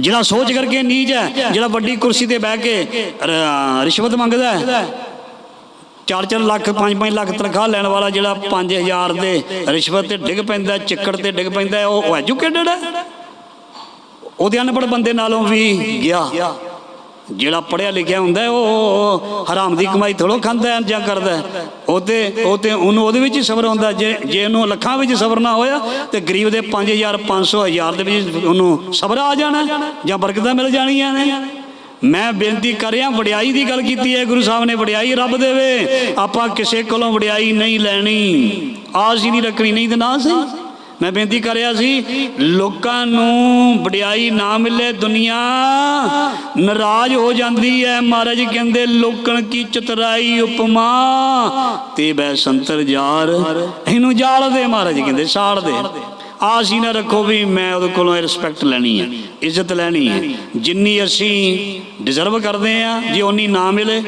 ਜਿਹੜਾ ਸੋਚ ਕਰਕੇ ਨੀਚ ਹੈ ਜਿਹੜਾ ਵੱਡੀ ਕੁਰਸੀ ਤੇ ਬਹਿ ਕੇ ਰਿਸ਼ਵਤ ਮੰਗਦਾ ਹੈ 4-4 ਲੱਖ 5-5 ਲੱਖ ਤਨਖਾਹ ਲੈਣ ਵਾਲਾ ਜਿਹੜਾ 5000 ਦੇ ਰਿਸ਼ਵਤ ਤੇ ਡਿੱਗ ਪੈਂਦਾ ਚਿੱਕੜ ਤੇ ਡਿੱਗ ਪੈਂਦਾ ਉਹ ਐਜੂਕੇਟਡ ਹੈ। ਉਹਦੇ ਅਨਪੜ੍ਹ ਬੰਦੇ ਨਾਲੋਂ ਵੀ ਗਿਆ। ਜਿਹੜਾ ਪੜਿਆ ਲਿਖਿਆ ਹੁੰਦਾ ਹੈ, ਉਹ ਹਰਾਮ ਦੀ ਕਮਾਈ ਥੋੜੋ ਖਾਂਦਾ ਹੈ ਜਾਂ ਕਰਦਾ ਹੈ। ਉਹ ਤੇ ਉਹ ਤੇ ਉਹਨੂੰ ਉਹਦੇ ਵਿੱਚ ਹੀ ਸਬਰ ਹੁੰਦਾ ਜੇ ਜੇ ਉਹਨੂੰ ਲੱਖਾਂ ਵਿੱਚ ਸਬਰ ਨਾ ਹੋਇਆ ਤੇ ਗਰੀਬ ਦੇ 5000 500 ਹਜ਼ਾਰ ਦੇ ਵਿੱਚ ਉਹਨੂੰ ਸਬਰ ਆ ਜਾਣਾ ਜਾਂ ਬਰਕਤਾਂ ਮਿਲ ਜਾਣੀਆਂ ਨੇ। ਮੈਂ ਬੇਨਤੀ ਕਰ ਰਿਹਾ ਵਡਿਆਈ ਦੀ ਗੱਲ ਕੀਤੀ ਹੈ ਗੁਰੂ ਸਾਹਿਬ ਨੇ ਵਡਿਆਈ ਰੱਬ ਦੇਵੇ। ਆਪਾਂ ਕਿਸੇ ਕੋਲੋਂ ਵਡਿਆਈ ਨਹੀਂ ਲੈਣੀ ਆਸ ਹੀ ਨਹੀਂ ਰੱਖਣੀ ਨਹੀਂ ਤੇ ਨਾ ਸਹੀ। ਮੈਂ ਬੇਨਤੀ ਕਰਿਆ ਸੀ, ਲੋਕਾਂ ਨੂੰ ਵਡਿਆਈ ਨਾ ਮਿਲੇ, ਦੁਨੀਆ ਨਾਰਾਜ਼ ਹੋ ਜਾਂਦੀ ਹੈ। ਮਹਾਰਾਜ ਕਹਿੰਦੇ, ਲੋਕਣ ਕੀ ਚਤਰਾਈ ਉਪਮਾ, ਤੇ ਬੈ ਸੰਤਰ ਜਾਰ ਇਹਨੂੰ ਜਾਲ ਦੇ। ਮਹਾਰਾਜ ਕਹਿੰਦੇ, ਸਾੜ ਦੇ। ਆਸ ਹੀ ਨਾ ਰੱਖੋ ਵੀ ਮੈਂ ਉਹਦੇ ਕੋਲੋਂ ਇਹ ਰਿਸਪੈਕਟ ਲੈਣੀ ਹੈ, ਇੱਜ਼ਤ ਲੈਣੀ ਹੈ। ਜਿੰਨੀ ਅਸੀਂ ਡਿਜ਼ਰਵ ਕਰਦੇ ਆ ਜੇ ਉਨੀ ਨਾ ਮਿਲੇ